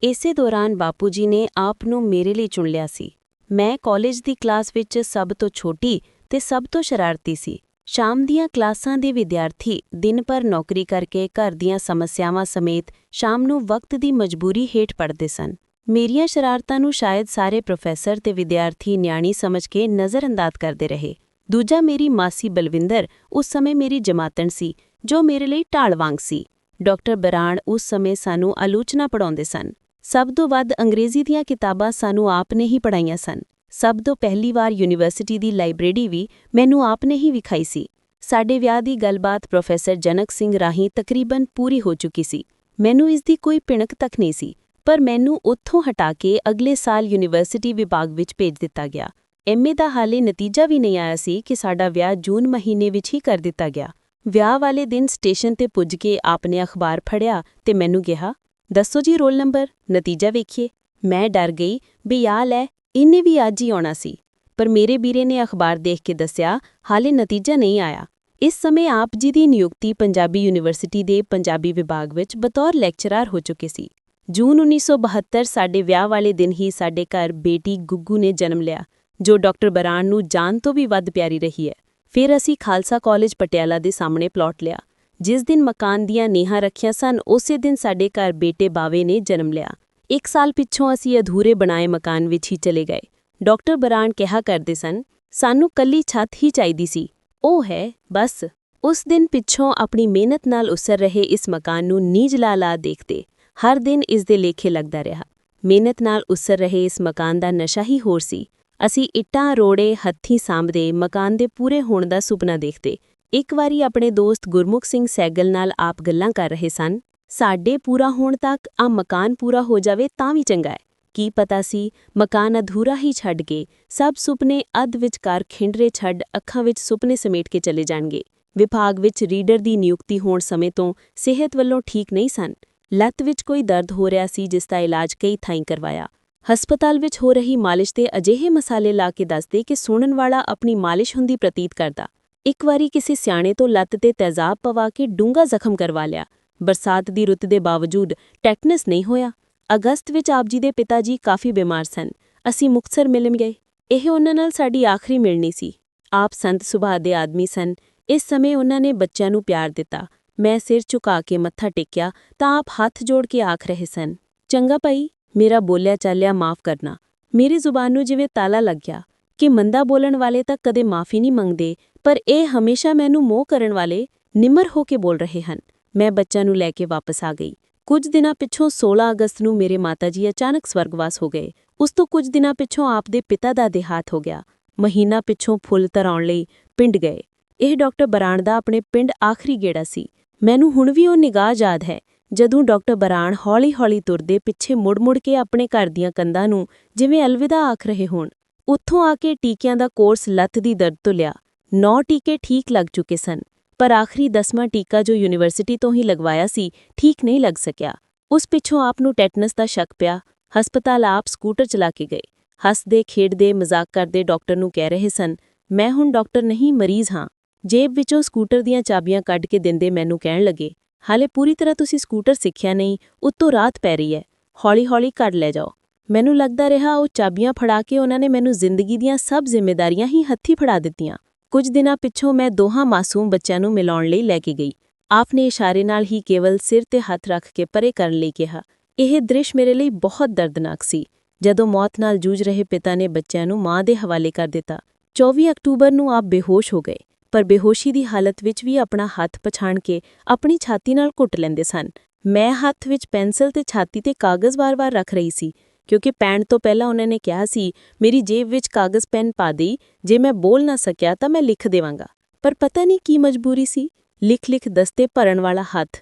ਇਸੇ ਦੌਰਾਨ ਬਾਪੂ ਜੀ ਨੇ ਆਪ ਨੂੰ ਮੇਰੇ ਲਈ ਚੁਣ ਲਿਆ ਸੀ। ਮੈਂ ਕਾਲਜ ਦੀ ਕਲਾਸ ਵਿੱਚ ਸਭ ਤੋਂ ਛੋਟੀ ਤੇ ਸਭ ਤੋਂ ਸ਼ਰਾਰਤੀ ਸੀ। ਸ਼ਾਮ ਦੀਆਂ ਕਲਾਸਾਂ ਦੇ ਵਿਦਿਆਰਥੀ ਦਿਨ ਭਰ ਨੌਕਰੀ ਕਰਕੇ ਘਰ ਦੀਆਂ ਸਮੱਸਿਆਵਾਂ ਸਮੇਤ ਸ਼ਾਮ ਨੂੰ ਵਕਤ ਦੀ ਮਜਬੂਰੀ ਹੇਠ ਪੜਦੇ ਸਨ। ਮੇਰੀਆਂ ਸ਼ਰਾਰਤਾਂ ਨੂੰ ਸ਼ਾਇਦ ਸਾਰੇ ਪ੍ਰੋਫੈਸਰ ਤੇ ਵਿਦਿਆਰਥੀ ਨਿਆਣੀ ਸਮਝ ਕੇ ਨਜ਼ਰਅੰਦਾਜ਼ ਕਰਦੇ ਰਹੇ। ਦੂਜਾ ਮੇਰੀ ਮਾਸੀ ਬਲਵਿੰਦਰ ਉਸ ਸਮੇਂ ਮੇਰੀ ਜਮਾਤਣ ਸੀ, ਜੋ ਮੇਰੇ ਲਈ ਢਾਲ ਵਾਂਗ ਸੀ। ਡਾਕਟਰ ਬਰਾਣ ਉਸ ਸਮੇਂ ਸਾਨੂੰ ਆਲੋਚਨਾ ਪੜਾਉਂਦੇ ਸਨ। ਸਭ ਤੋਂ ਵੱਧ ਅੰਗਰੇਜ਼ੀ ਦੀਆਂ ਕਿਤਾਬਾਂ ਸਾਨੂੰ ਆਪ ਨੇ ਹੀ ਪੜਾਈਆਂ ਸਨ। ਸਭ ਤੋਂ ਪਹਿਲੀ ਵਾਰ ਯੂਨੀਵਰਸਿਟੀ ਦੀ ਲਾਇਬ੍ਰੇਰੀ ਵੀ ਮੈਨੂੰ ਆਪ ਨੇ ਹੀ ਵਿਖਾਈ ਸੀ। ਸਾਡੇ ਵਿਆਹ ਦੀ ਗੱਲਬਾਤ ਪ੍ਰੋਫੈਸਰ ਜਨਕ ਸਿੰਘ ਰਾਹੀਂ ਤਕਰੀਬਨ ਪੂਰੀ ਹੋ ਚੁੱਕੀ ਸੀ। ਮੈਨੂੰ ਇਸ ਦੀ ਕੋਈ ਪਿਣਕ ਤੱਕ ਨਹੀਂ ਸੀ। ਪਰ ਮੈਨੂੰ ਉੱਥੋਂ ਹਟਾ ਕੇ ਅਗਲੇ ਸਾਲ ਯੂਨੀਵਰਸਿਟੀ ਵਿਭਾਗ ਵਿੱਚ ਭੇਜ ਦਿੱਤਾ ਗਿਆ। ਐਮਏ ਦਾ ਹਾਲੇ ਨਤੀਜਾ ਵੀ ਨਹੀਂ ਆਇਆ ਸੀ ਕਿ ਸਾਡਾ ਵਿਆਹ ਜੂਨ ਮਹੀਨੇ ਵਿੱਚ ਹੀ ਕਰ ਦਿੱਤਾ ਗਿਆ। ਵਿਆਹ ਵਾਲੇ ਦਿਨ ਸਟੇਸ਼ਨ ਤੇ ਪੁੱਜ ਕੇ ਆਪਨੇ ਅਖਬਾਰ ਫੜਿਆ ਤੇ ਮੈਨੂੰ ਕਿਹਾ, ਦੱਸੋ ਜੀ ਰੋਲ ਨੰਬਰ, ਨਤੀਜਾ ਵੇਖੀਏ। ਮੈਂ ਡਰ ਗਈ ਵੀ ਆ ਲੈ, ਇਹਨੇ ਵੀ ਅੱਜ ਹੀ ਆਉਣਾ ਸੀ। ਪਰ ਮੇਰੇ ਵੀਰੇ ਨੇ ਅਖਬਾਰ ਦੇਖ ਕੇ ਦੱਸਿਆ, ਹਾਲੇ ਨਤੀਜਾ ਨਹੀਂ ਆਇਆ। ਇਸ ਸਮੇਂ ਆਪ ਜੀ ਦੀ ਨਿਯੁਕਤੀ ਪੰਜਾਬੀ ਯੂਨੀਵਰਸਿਟੀ ਦੇ ਪੰਜਾਬੀ ਵਿਭਾਗ ਵਿੱਚ ਬਤੌਰ ਲੈਕਚਰਰ ਹੋ ਚੁੱਕੇ ਸੀ। ਜੂਨ 1972 ਸਾਡੇ ਵਿਆਹ ਵਾਲੇ ਦਿਨ ਹੀ ਸਾਡੇ ਘਰ ਬੇਟੀ ਗੁੱਗੂ ਨੇ ਜਨਮ ਲਿਆ, ਜੋ ਡਾਕਟਰ ਬਰਾਨ ਨੂੰ ਜਾਨ ਤੋਂ ਵੀ ਵੱਧ ਪਿਆਰੀ ਰਹੀ ਹੈ। ਫਿਰ ਅਸੀਂ ਖਾਲਸਾ ਕਾਲਜ ਪਟਿਆਲਾ ਦੇ ਸਾਹਮਣੇ ਪਲਾਟ ਲਿਆ, ਜਿਸ ਦਿਨ ਮਕਾਨ ਦੀਆਂ ਨੀਹਾਂ ਰੱਖੀਆਂ ਸਨ, ਉਸੇ ਦਿਨ ਸਾਡੇ ਘਰ ਬੇਟੇ ਬਾਵੇ ਨੇ ਜਨਮ ਲਿਆ। ਇੱਕ ਸਾਲ ਪਿੱਛੋਂ ਅਸੀਂ ਅਧੂਰੇ ਬਣਾਏ ਮਕਾਨ ਵਿੱਚ ਹੀ ਚਲੇ ਗਏ। ਡਾਕਟਰ ਬਰਾਨ ਕਿਹਾ ਕਰਦੇ ਸਨ, ਸਾਨੂੰ ਕੱਲੀ ਛੱਤ ਹੀ ਚਾਹੀਦੀ ਸੀ। ਉਹ ਹੈ, ਬਸ। ਉਸ ਦਿਨ ਪਿੱਛੋਂ ਆਪਣੀ ਮਿਹਨਤ ਨਾਲ ਉਸਰ ਰਹੇ ਇਸ ਮਕਾਨ ਨੂੰ ਨੀਜ ਲਾ ਲਾ ਦੇਖਦੇ ਹਰ ਦਿਨ ਇਸ ਦੇ ਲੇਖੇ ਲੱਗਦਾ ਰਿਹਾ। ਮਿਹਨਤ ਨਾਲ ਉਸਰ ਰਹੇ ਇਸ ਮਕਾਨ ਦਾ ਨਸ਼ਾ ਹੀ ਹੋਰ ਸੀ। ਅਸੀਂ ਇੱਟਾਂ, ਰੋੜੇ, ਹੱਥੀ ਸਾਂਭਦੇ, ਮਕਾਨ ਦੇ ਪੂਰੇ ਹੋਣ ਦਾ ਸੁਪਨਾ ਦੇਖਦੇ। ਇੱਕ ਵਾਰੀ ਆਪਣੇ ਦੋਸਤ ਗੁਰਮੁਖ ਸਿੰਘ ਸੈਗਲ ਨਾਲ ਆਪ ਗੱਲਾਂ ਕਰ ਰਹੇ ਸਨ, ਸਾਡੇ ਪੂਰਾ ਹੋਣ ਤੱਕ ਆ ਮਕਾਨ ਪੂਰਾ ਹੋ ਜਾਵੇ ਤਾਂ ਵੀ ਚੰਗਾ ਹੈ। ਕੀ ਪਤਾ ਸੀ, ਮਕਾਨ ਅਧੂਰਾ ਹੀ ਛੱਡ ਕੇ, ਸਭ ਸੁਪਨੇ ਅੱਧ ਵਿਚਕਾਰ ਖਿੰਡਰੇ ਛੱਡ ਅੱਖਾਂ ਵਿੱਚ ਸੁਪਨੇ ਸਮੇਟ ਕੇ ਚਲੇ ਜਾਣਗੇ। ਵਿਭਾਗ ਵਿੱਚ ਰੀਡਰ ਦੀ ਨਿਯੁਕਤੀ ਹੋਣ ਸਮੇਂ ਤੋਂ ਸਿਹਤ ਵੱਲੋਂ ਠੀਕ ਨਹੀਂ ਸਨ। ਲੱਤ ਵਿੱਚ ਕੋਈ ਦਰਦ ਹੋ ਰਿਹਾ ਸੀ, ਜਿਸ ਦਾ ਇਲਾਜ ਕਈ ਥਾਈਂ ਕਰਵਾਇਆ। ਹਸਪਤਾਲ ਵਿੱਚ ਹੋ ਰਹੀ ਮਾਲਿਸ਼ ਤੇ ਅਜਿਹੇ ਮਸਾਲੇ ਲਾ ਕੇ ਦੱਸਦੇ ਕਿ ਸੁਣਨ ਵਾਲਾ ਆਪਣੀ ਮਾਲਿਸ਼ ਹੁੰਦੀ ਪ੍ਰਤੀਤ ਕਰਦਾ। ਇੱਕ ਵਾਰੀ ਕਿਸੇ ਸਿਆਣੇ ਤੋਂ ਲੱਤ ਤੇ ਤੇਜ਼ਾਬ ਪਵਾ ਕੇ ਡੂੰਗਾ ਜ਼ਖਮ ਕਰਵਾ ਲਿਆ। ਬਰਸਾਤ ਦੀ ਰੁੱਤ ਦੇ ਬਾਵਜੂਦ ਟੈਟਨਸ ਨਹੀਂ ਹੋਇਆ। ਅਗਸਤ ਵਿੱਚ ਆਪ ਜੀ ਦੇ ਪਿਤਾ ਜੀ ਕਾਫੀ ਬਿਮਾਰ ਸਨ। ਅਸੀਂ ਮੁਕਤਸਰ ਮਿਲਣ ਗਏ। ਇਹ ਉਹਨਾਂ ਨਾਲ ਸਾਡੀ ਆਖਰੀ ਮਿਲਣੀ ਸੀ। ਆਪ ਸੰਤ ਸੁਭਾਅ ਦੇ ਆਦਮੀ ਸਨ। ਇਸ ਸਮੇਂ ਉਹਨਾਂ ਨੇ ਬੱਚਿਆਂ ਨੂੰ ਪਿਆਰ ਦਿੱਤਾ। ਮੈਂ ਸਿਰ ਝੁਕਾ ਕੇ ਮੱਥਾ ਟੇਕਿਆ ਤਾਂ ਆਪ ਹੱਥ ਜੋੜ ਕੇ ਆਖ ਰਹੇ ਸਨ, ਚੰਗਾ ਭਾਈ, ਮੇਰਾ ਬੋਲਿਆ ਚਾਲਿਆ ਮਾਫ ਕਰਨਾ। ਮੇਰੀ ਜ਼ੁਬਾਨ ਨੂੰ ਜਿਵੇਂ ਤਾਲਾ ਲੱਗ ਗਿਆ ਕਿ ਮੰਦਾ ਬੋਲਣ ਵਾਲੇ ਤਾਂ ਕਦੇ ਮਾਫੀ ਨਹੀਂ ਮੰਗਦੇ, ਪਰ ਇਹ ਹਮੇਸ਼ਾ ਮੈਨੂੰ ਮੋਹ ਕਰਨ ਵਾਲੇ ਨਿਮਰ ਹੋ ਕੇ ਬੋਲ ਰਹੇ ਹਨ। ਮੈਂ ਬੱਚਾ ਨੂੰ ਲੈ ਕੇ ਵਾਪਸ ਆ ਗਈ। ਕੁਝ ਦਿਨਾਂ ਪਿੱਛੋਂ 16 ਅਗਸਤ ਨੂੰ ਮੇਰੇ ਮਾਤਾ ਜੀ ਅਚਾਨਕ ਸਵਰਗਵਾਸ ਹੋ ਗਏ। ਉਸ ਤੋਂ ਕੁਝ ਦਿਨਾਂ ਪਿੱਛੋਂ ਆਪ ਦੇ ਪਿਤਾ ਦਾ ਦੇਹਾਤ ਹੋ ਗਿਆ। ਮਹੀਨਾ ਪਿੱਛੋਂ ਫੁੱਲ ਤਰਾਉਣ ਲਈ ਪਿੰਡ ਗਏ। ਇਹ ਡਾਕਟਰ ਬਰਾਣ ਦਾ ਆਪਣੇ ਪਿੰਡ ਆਖਰੀ ਗੇੜਾ ਸੀ। ਮੈਨੂੰ ਹੁਣ ਵੀ ਉਹ ਨਿਗਾਹ ਯਾਦ ਹੈ, ਜਦੋਂ ਡਾਕਟਰ ਬਰਾਣ ਹੌਲੀ-ਹੌਲੀ ਤੁਰਦੇ ਪਿੱਛੇ ਮੁੜ-ਮੁੜ ਕੇ ਆਪਣੇ ਘਰ ਦੀਆਂ ਕੰਧਾਂ ਨੂੰ ਜਿਵੇਂ ਅਲਵਿਦਾ ਆਖ ਰਹੇ ਹੋਣ। ਉੱਥੋਂ ਆ ਕੇ ਟੀਕਿਆਂ ਦਾ ਕੋਰਸ ਲੱਤ ਦੀ ਦਰਦ ਤੋਂ ਲਿਆ। ਨੌ ਟੀਕੇ ਠੀਕ ਲੱਗ ਚੁੱਕੇ ਸਨ, ਪਰ ਆਖਰੀ ਦਸਵਾਂ ਟੀਕਾ ਜੋ ਯੂਨੀਵਰਸਿਟੀ ਤੋਂ ਹੀ ਲਗਵਾਇਆ ਸੀ, ਠੀਕ ਨਹੀਂ ਲੱਗ ਸਕਿਆ। ਉਸ ਪਿੱਛੋਂ ਆਪ ਨੂੰ ਟੈਟਨਸ ਦਾ ਸ਼ੱਕ ਪਿਆ, ਹਸਪਤਾਲ ਆਪ ਸਕੂਟਰ ਚਲਾ ਕੇ ਗਏ। ਹੱਸਦੇ, ਖੇਡਦੇ, ਮਜ਼ਾਕ ਕਰਦੇ ਡਾਕਟਰ ਨੂੰ ਕਹਿ ਰਹੇ ਸਨ, ਮੈਂ ਹੁਣ ਡਾਕਟਰ ਨਹੀਂ, ਮਰੀਜ਼ ਹਾਂ। ਜੇਬ ਵਿੱਚੋਂ ਸਕੂਟਰ ਦੀਆਂ ਚਾਬੀਆਂ ਕੱਢ ਕੇ ਦਿੰਦੇ ਮੈਨੂੰ ਕਹਿਣ ਲੱਗੇ, ਹਾਲੇ ਪੂਰੀ ਤਰ੍ਹਾਂ ਤੁਸੀਂ ਸਕੂਟਰ ਸਿੱਖਿਆ ਨਹੀਂ, ਉੱਤੋਂ ਰਾਤ ਪੈ ਰਹੀ ਹੈ। ਹੌਲੀ-ਹੌਲੀ ਘਰ ਲੈ ਜਾਓ। ਮੈਨੂੰ ਲੱਗਦਾ ਰਿਹਾ ਉਹ ਚਾਬੀਆਂ ਫੜਾ ਕੇ ਉਹਨਾਂ ਨੇ ਮੈਨੂੰ ਜ਼ਿੰਦਗੀ ਦੀਆਂ ਸਭ ਜ਼ਿੰਮੇਵਾਰੀਆਂ ਹੀ ਹੱਥੀ ਫੜਾ ਦਿੱਤੀਆਂ। ਕੁਝ ਦਿਨਾਂ ਪਿੱਛੋਂ ਮੈਂ ਦੋਹਾਂ ਮਾਸੂਮ ਬੱਚਿਆਂ ਨੂੰ ਮਿਲਾਉਣ ਲਈ ਲੈ ਕੇ ਗਈ। ਆਪ ਨੇ ਇਸ਼ਾਰੇ ਨਾਲ ਹੀ ਕੇਵਲ ਸਿਰ ਤੇ ਹੱਥ ਰੱਖ ਕੇ ਪਰੇ ਕਰਨ ਲਈ ਕਿਹਾ। ਇਹ ਦ੍ਰਿਸ਼ ਮੇਰੇ ਲਈ ਬਹੁਤ ਦਰਦਨਾਕ ਸੀ। ਜਦੋਂ ਮੌਤ ਨਾਲ ਜੂਝ ਰਹੇ ਪਿਤਾ ਨੇ ਬੱਚਿਆਂ ਨੂੰ ਮਾਂ ਦੇ ਹਵਾਲੇ ਕਰ ਦਿੱਤਾ 24 ਅਕਤੂਬਰ ਨੂੰ ਆਪ ਬੇਹੋਸ਼ ਹੋ ਗਏ। ਪਰ ਬੇਹੋਸ਼ੀ ਦੀ ਹਾਲਤ ਵਿੱਚ ਵੀ ਆਪਣਾ ਹੱਥ ਪਛਾਣ ਕੇ ਆਪਣੀ ਛਾਤੀ ਨਾਲ ਘੁੱਟ ਲੈਂਦੇ ਸਨ। ਮੈਂ ਹੱਥ ਵਿੱਚ ਪੈਨਸਲ ਤੇ ਛਾਤੀ ਤੇ ਕਾਗਜ਼ ਵਾਰ-ਵਾਰ ਰੱਖ ਰਹੀ ਸੀ, ਕਿਉਂਕਿ ਪੈਣ ਤੋਂ ਪਹਿਲਾਂ ਉਹਨਾਂ ਨੇ ਕਿਹਾ ਸੀ, ਮੇਰੀ ਜੇਬ ਵਿੱਚ ਕਾਗਜ਼ ਪੈਨ ਪਾ ਦੇਈ, ਜੇ ਮੈਂ ਬੋਲ ਨਾ ਸਕਿਆ ਤਾਂ ਮੈਂ ਲਿਖ ਦੇਵਾਂਗਾ। ਪਰ ਪਤਾ ਨਹੀਂ ਕੀ ਮਜਬੂਰੀ ਸੀ, ਲਿਖ-ਲਿਖ ਦਸਤੇ ਭਰਨ ਵਾਲਾ ਹੱਥ